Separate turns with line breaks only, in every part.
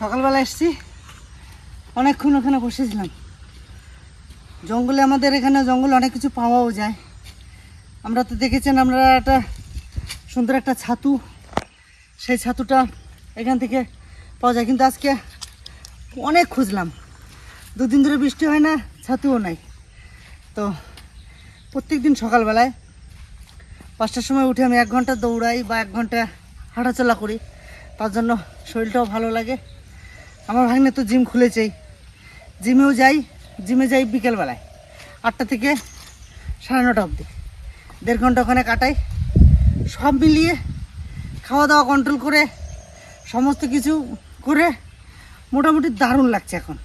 সকালবেলা এসছি। অনেকক্ষণ ওখানে বসেছিলাম। জঙ্গলে আমাদের এখানে জঙ্গলে অনেক কিছু পাওয়াও যায়। আমরা তো দেখেছেন আমরা একটা সুন্দর একটা ছাতু। সেই ছাতুটা এখান থেকে পাওয়া যায়। কিন্তু আজকে অনেক খুঁজলাম। দুদিন ধরে বৃষ্টি হয় না, ছাতুও নাই। তো প্রত্যেক দিন সকালবেলায় পাঁচটার সময় উঠে আমি এক ঘণ্টা দৌড়াই বা এক ঘণ্টা হাঁটাচলা করি। তার জন্য শরীরটাও ভালো লাগে। আমার ভাগ্নে তো জিম খুলেছেই। জিমেও যাই জিমে যাই বিকেলবেলায়। আটটা থেকে সাড়ে নটা অবধি। দেড় ঘণ্টা ওখানে কাটাই। সব মিলিয়ে খাওয়া দাওয়া কন্ট্রোল করে, সমস্ত কিছু করে মোটামুটি দারুণ লাগছে এখন।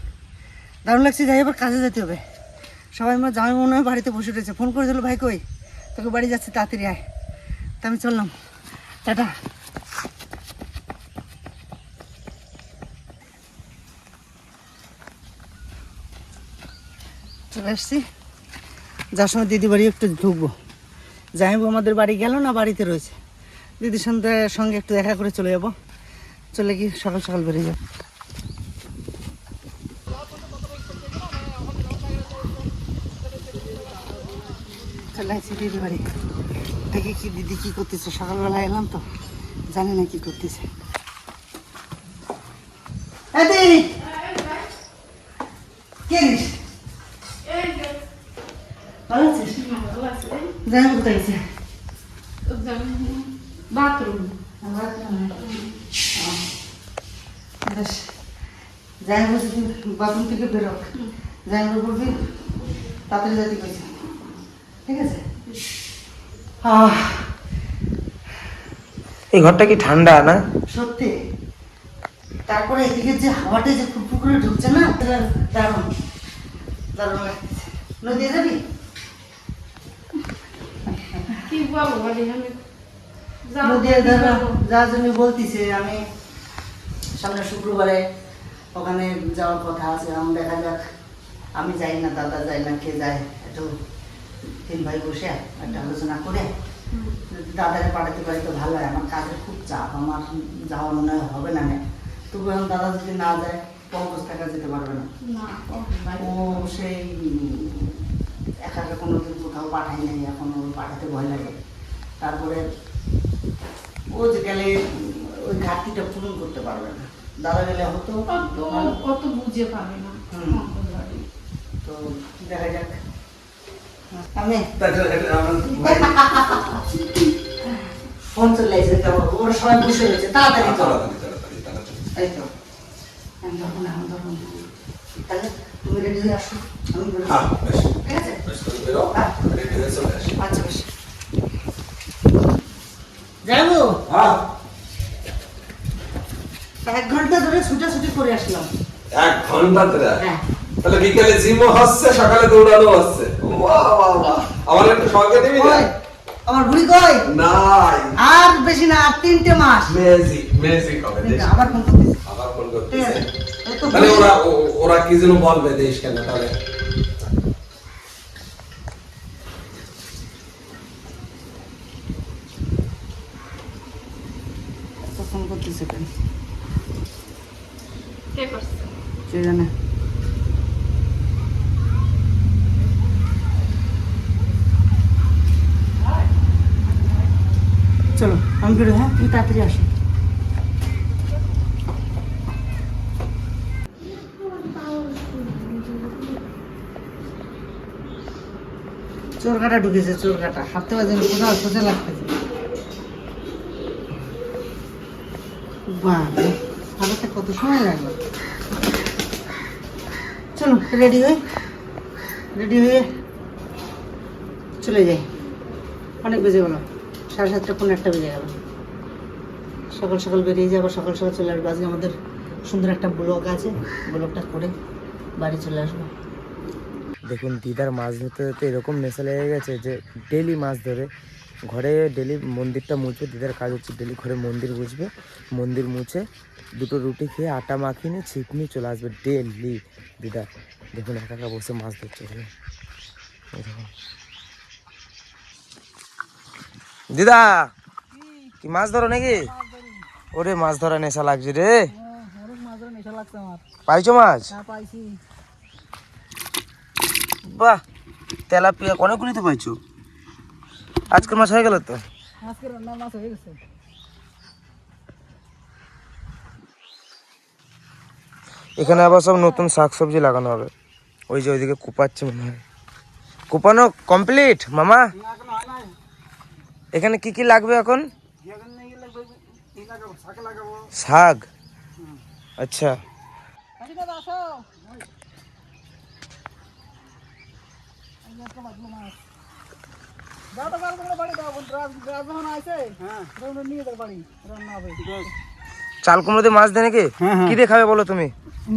দারুণ লাগছে, যাই এবার কাজে যেতে হবে। সবাই আমার জামাই মনে হয় বাড়িতে বসে রয়েছে ফোন করে দিল, ভাই কই? তোকে বাড়ি যাচ্ছে, তাড়াতাড়ি আয়। তা আমি চললাম। টাটা। চলে আসছি। যার সময় দিদি বাড়ি একটু ঢুকবো। জামাইবু আমাদের বাড়ি গেল না, বাড়িতে রয়েছে। দিদির সঙ্গে সঙ্গে একটু দেখা করে চলে যাব। চলে গিয়ে সকাল সকাল বেরিয়ে যাব। চলে আসছি দিদি বাড়ি। দেখি কি দিদি কি করতেছে। সকালবেলা এলাম তো, জানি না কি করতেছে। দিদি কে রিস? ভালো আছিস জানি কোথায় গেছে
বাথরুম
বেশ যাই তুই বাথরুম থেকে বেরো যাই বলবি তাড়াতাড়ি যাতে কইছে ঠিক আছে আহ
এই ঘরটা কি ঠান্ডা না?
সত্যি। তারপরে এদিকে যে হাওয়াটা যে ফুটফুট করে ঢুকছে না দারুণ। দারুণ নদী যাবি?
কি বলব আমি?
যার জন্য বলতিছে আমি সামনে শুক্রবারে ওখানে যাওয়ার কথা আছে আমি দেখা যাক আমি যাই না দাদা যাই না কে যায় একটু তিন ভাই বসে একটা আলোচনা করে। দাদাকে পাঠাতে পারি তো ভালো হয় আমার কাজের খুব চাপ আমার যাওয়া মনে হবে না তবু এখন দাদা যদি না যায় পঙ্কজ টাকা যেতে পারবে না
ও
সেই একা একা কোনো দিন কোথাও পাঠাই নাই এখন পাঠাতে ভয় লাগে। তারপরে ও যে গেলে ওই ঘাটতিটা পূরণ করতে পারবে না। দাদা গেলে হতো
অত অত বুঝে পাবে না।
তো দেখা যাক। আমি ফোন চলে এসেছে তো ওরা সবাই বসে রয়েছে তাড়াতাড়ি তো এই তো আমি ধরবো না আমি ধরবো না তাহলে তুমি রেডি হয়ে আসো। আমি বেরোচ্ছি।
হ্যাঁ,
ঠিক আছে?
হয়ে। চলে আসি।
আচ্ছা বেশ। যাব
হ্যাঁ,
এক ঘণ্টা ধরে ছুটাছুটি করে আসলাম।
এক ঘণ্টা ধরে?
হ্যাঁ।
তাহলে বিকেলে জিমও হচ্ছে সকালে দৌড়ানো হচ্ছে। আমার একটু সঙ্গে নিবি না?
আমার বুড়ি কই?
নাই।
আর বেশি না আর তিনটে মাস।
ম্যাজিক ম্যাজিক হবে
আবার ফোন করতেছি।
আবার ফোন করতেছে। তাহলে ওরা ওরা কি যেন বলবে দেশ কেন তাহলে?
কে
জানে। চলো আমি বেরো হ্যাঁ? তুমি তাড়াতাড়ি আসো। চোর কাটা ঢুকেছে চোর কাটা পারছে না কোথাও সোজা লাগতেছে। কত সময় লাগল? চলো, রেডি হই রেডি হয়ে চলে যাই। অনেক বেজে গেল। সাড়ে সাতটা পনেরো একটা বেজে গেল। সকাল সকাল বেরিয়ে যাব, সকাল সকাল চলে আসব। আজকে আমাদের সুন্দর একটা ব্লগ আছে। ব্লগটা করে বাড়ি চলে আসব।
দেখুন দিদার মাছ ধরতে ধরতে এরকম নেশা লেগে গেছে যে ডেলি মাছ ধরে। ঘরে ডেলি মন্দিরটা মুছবে দিদার কাজ হচ্ছে ডেলি ঘরে মন্দির মুছবে মন্দির মুছে দুটো রুটি খেয়ে আটা মাখিয়ে নিয়ে ছিপ নিয়ে চলে আসবে ডেলি দিদা দেখুন একা একা বসে মাছ ধরছে এখানে দিদা কি মাছ ধরো নাকি? ওরে মাছ ধরা নেশা লাগছে রে।
লাগছে আমার।
পাইছো মাছ?
হ্যাঁ পাইছি।
বাহ তেলাপিয়া অনেকগুলি তো পাইছো। আজকের মাছ হয়ে গেল তো?
রান্নার মাছ হয়ে গেছে।
এখানে আবার সব নতুন শাকসবজি লাগানো হবে। ওই যে ওইদিকে কুপাচ্ছে মনে হয়। কুপানো কমপ্লিট মামা?
এখন
কি কি লাগবে এখন?
শাক।
আচ্ছা।
কাল তোমরা বাড়ি দাও আছে হ্যাঁ নিয়ে যাও বাড়ি রান্না হবে
চাল কুমড়ো মাছ দেয় নাকি?
হ্যাঁ, হ্যাঁ।
কি দিয়ে খাবে বলো তুমি?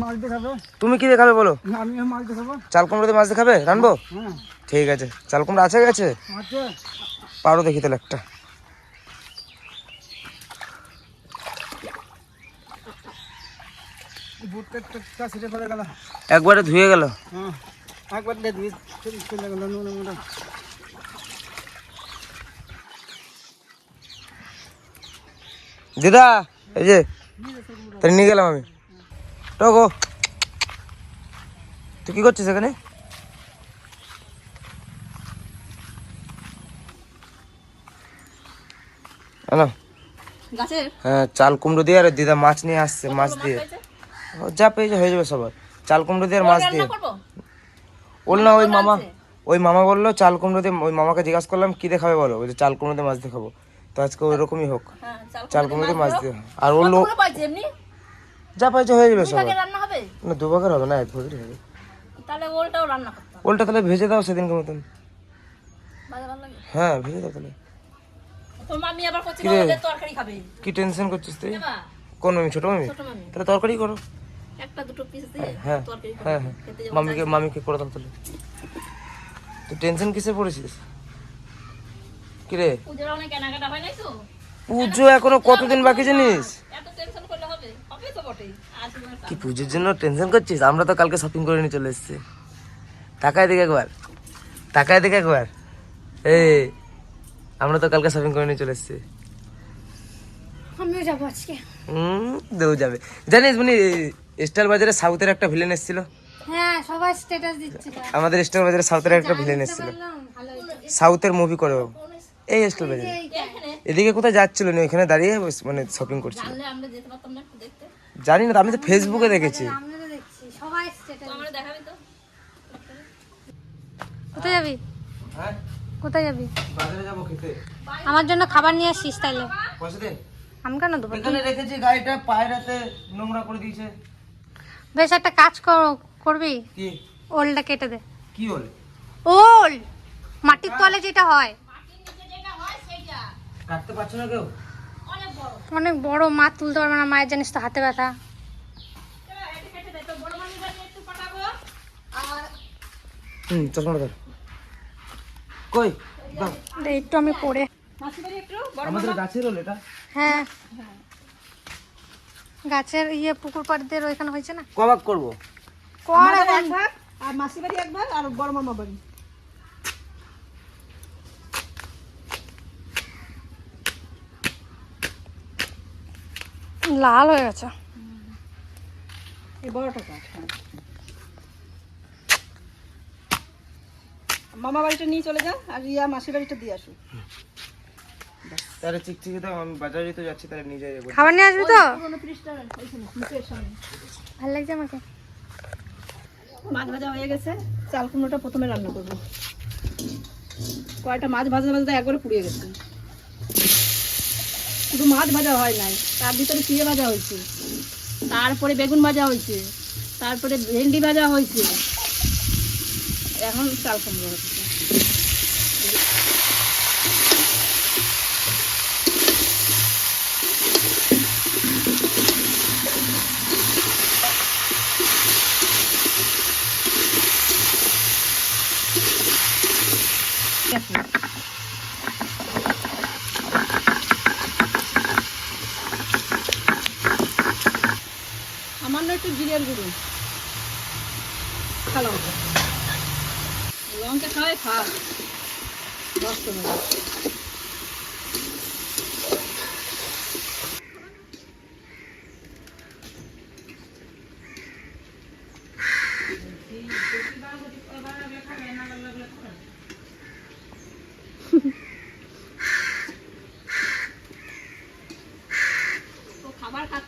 মাছ
তুমি কি দিয়ে খাবে বলো?
আমি মাছ দেখাবো
চাল কুমড়ো মাছ দিয়ে খাবে? রানবো?
হ্যাঁ।
ঠিক আছে। চাল কুমড়ো আছে গেছে? পারো দেখি তাহলে একটা। একবারে ধুয়ে গেল।
একবার দিয়ে দিয়ে নুন মুড়া
দিদা এই যে তাহলে নিয়ে গেলাম আমি টগো তুই কি করছিস এখানে হ্যাঁ চাল কুমড়ো দিয়ে আর দিদা মাছ নিয়ে আসছে মাছ দিয়ে যা পেয়েছে হয়ে যাবে সবার চাল কুমড়ো দিয়ে আর মাছ দিয়ে বল না ওই মামা ওই মামা বলল চাল কুমড়োতে ওই মামাকে জিজ্ঞাসা করলাম কি দেখাবে বলো? ওই যে চাল কুমড়োতে মাছ দিয়ে খাব তো আজকে ওইরকমই হোক।
হ্যাঁ
চাল কুমড়োতে মাছ দিয়ে আর ওর লোক যা পাইছে হয়ে যাবে সবার। না দু ভাগের হবে না এক ভাগের হবে।
তাহলে ওলটাও রান্না করতাম
ওলটা তাহলে ভেজে দাও সেদিনকে মতন। হ্যাঁ ভেজে দাও তাহলে। কি টেনশন করছিস তুই? কোন মামি? ছোট মামি। তাহলে তরকারি করো।
একটা দুটো পিস দিয়ে
হ্যাঁ
তরকারি খাবে।
হ্যাঁ হ্যাঁ। মামিকে মামিকে করে দাও তাহলে। তুই টেনশন কিসে পড়েছিস? কি রে
পুজোর অনেক কেনাকাটা হয় নাই তো?
পুজো এখনও কতদিন বাকি জানিস?
এত টেনশন করলে হবে? হবে তো বটেই। আজ তোমার
কি পুজোর জন্য টেনশন করছিস? আমরা তো কালকে শপিং করে নিয়ে চলে এসেছি। তাকায় দেখে একবার। তাকায় দেখে একবার। এই আমরা তো কালকে শপিং করে নিয়ে চলে এসেছি।
আমিও যাব আজকে।
হুম দেও যাবে। জানিস মানে স্টার বাজারে সাউথের একটা ভিলেন এসেছিল।
হ্যাঁ সবাই স্ট্যাটাস দিচ্ছে।
আমাদের স্টার বাজারে সাউথের একটা ভিলেন এসেছিল। সাউথের মুভি করে এই স্টার বাজারে এদিকে কোথায় যাচ্ছিল না ওইখানে দাঁড়িয়ে মানে শপিং করছিল।
জানলে আমরা যেতে পারতাম না একটু
জানি না আমি তো ফেসবুকে দেখেছি।
তো আমরা দেখাবি তো?
কোথায় যাবি?
হ্যাঁ।
কোথায় যাবি?
বাজারে যাব খেতে।
আমার জন্য খাবার নিয়ে আসিস তাইলে
পয়সা দে।
আমি কেন দেবো?
এখানে রেখেছি গাড়িটা পায়রাতে নোংরা করে দিয়েছে।
বেশ একটা কাজ কর- করবি?
কি?
ওলটা কেটে দে।
কি হল
ওল! মাটির তলে যেটা হয়।
কাটতে পারছ না কেউ?
অনেক বড় মা তুলতে পারবে না মায়ের জানিস তো হাতে ব্যথা।
হুম চশমাটা ধর। কই?
একটু আমি পড়ে
আমাদের গাছের হল এটা?
হ্যাঁ। গাছের ইয়ে পুকুর পাড়দের ওইখানে হয়েছে না?
কবাক করব।
কর এখন।
আর মাসি বাড়ি একবার আর বড় মামা বাড়ি।
লাল হয়ে গেছে।
এই বড়টা হ্যাঁ। মামা বাড়িটা নিয়ে চলে যা আর ইয়া মাসি বাড়িটা দিয়ে আসো
তাহলে চিকচিকি তো আমি বাজারে তো যাচ্ছি তাহলে নিয়ে যাব
খাবার নিয়ে আসবি তো? ভালো লাগছে আমাকে?
মাছ ভাজা হয়ে গেছে চাল কুমড়োটা প্রথমে রান্না করব। কয়টা মাছ ভাজা ভাজা একবারে পুড়িয়ে গেছে। শুধু মাছ ভাজা হয় নাই তার ভিতরে চিড়ে ভাজা হয়েছে তারপরে বেগুন ভাজা হয়েছে তারপরে ভেন্ডি ভাজা হয়েছে। এখন চাল কুমড়ো হচ্ছে একটু জিরিয়ার গুঁড়ো। ভালো লঙ্কা খাওয়াই খাও দশ টাকা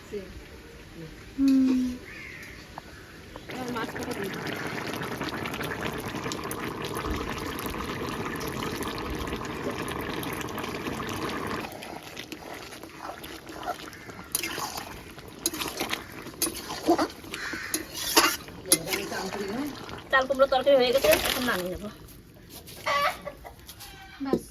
হচ্ছে এবার মাছ কাটা দিই চাল কুমড়ো তরকারি হয়ে গেছে এখন নামিয়ে নেব।
ব্যাস।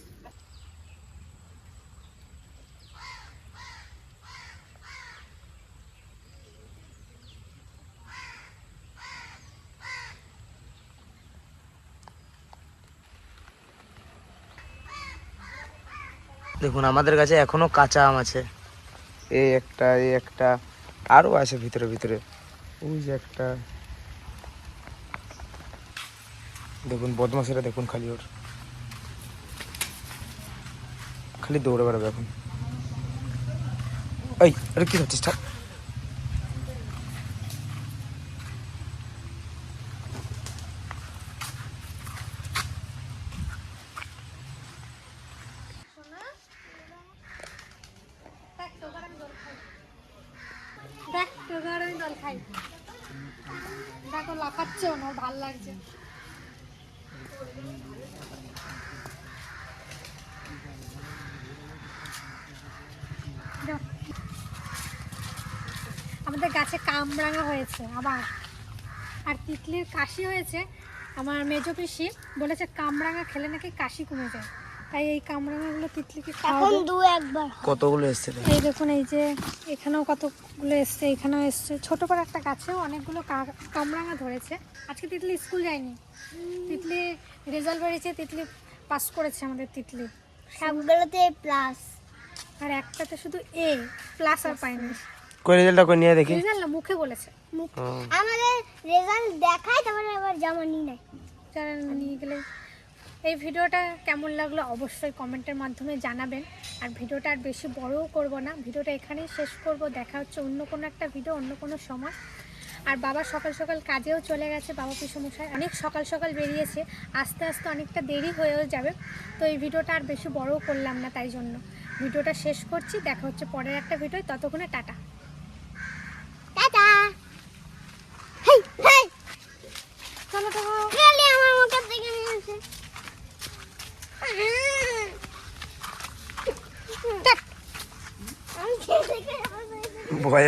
দেখুন আমাদের কাছে এখনও কাঁচা আম আছে। এই একটা এই একটা আরও আছে ভিতরে ভিতরে। ওই যে একটা। দেখুন বদমাসেরা দেখুন খালি ওর। খালি দৌড়ে বেড়াবে এখন। এই, আরে কি হচ্ছিস থাক
দেখ লাফাচ্ছেও না ভালো লাগছে। গাছে কামরাঙা হয়েছে আবার। আর তিতলির কাশি হয়েছে। আমার মেজো পিসি বলেছে কামরাঙা খেলে নাকি কাশি কমে যায়। তাই এই কামরাঙাগুলো তিতলিকে খাওয়াবো।
দু একবার
কতগুলো এসছে
এই দেখুন এই যে এখানেও কতগুলো এসছে এখানেও এসছে। ছোট বড় একটা গাছেও অনেকগুলো কা- কামরাঙা ধরেছে। আজকে তিতলি স্কুল যায়নি। তিতলি রেজাল্ট বেরিয়েছে তিতলি পাস করেছে আমাদের তিতলি।
সবগুলোতে প্লাস
আর একটাতে শুধু এ প্লাস আর পাইনি।
কই রেজাল্টটা কই নিয়ে দেখি।
রেজাল্ট না মুখে বলেছে
আমাদের রেজাল্ট দেখায় তারপরে আবার জামা নিয়ে নেয়।
যারা নিয়ে গেলে এই ভিডিওটা কেমন লাগল অবশ্যই কমেন্টের মাধ্যমে জানাবেন। আর ভিডিওটা আর বেশি বড়ও করব না। ভিডিওটা এখানেই শেষ করব। দেখা হচ্ছে অন্য কোনো একটা ভিডিও অন্য কোনো সময়। আর বাবা সকাল সকাল কাজেও চলে গেছে। বাবা পিসমশাই অনেক সকাল সকাল বেরিয়েছে। আস্তে আস্তে অনেকটা দেরি হয়েও যাবে। তো এই ভিডিওটা আর বেশি বড়ও করলাম না তাই জন্য। ভিডিওটা শেষ করছি। দেখা হচ্ছে পরের একটা ভিডিও ততক্ষণে টাটা
টাটা হেই হেই
চলো তো
খালি আমার মুখের দিকে নিয়েছে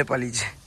আমি খেয়ে দেখে
ভয়ে পালিয়েছে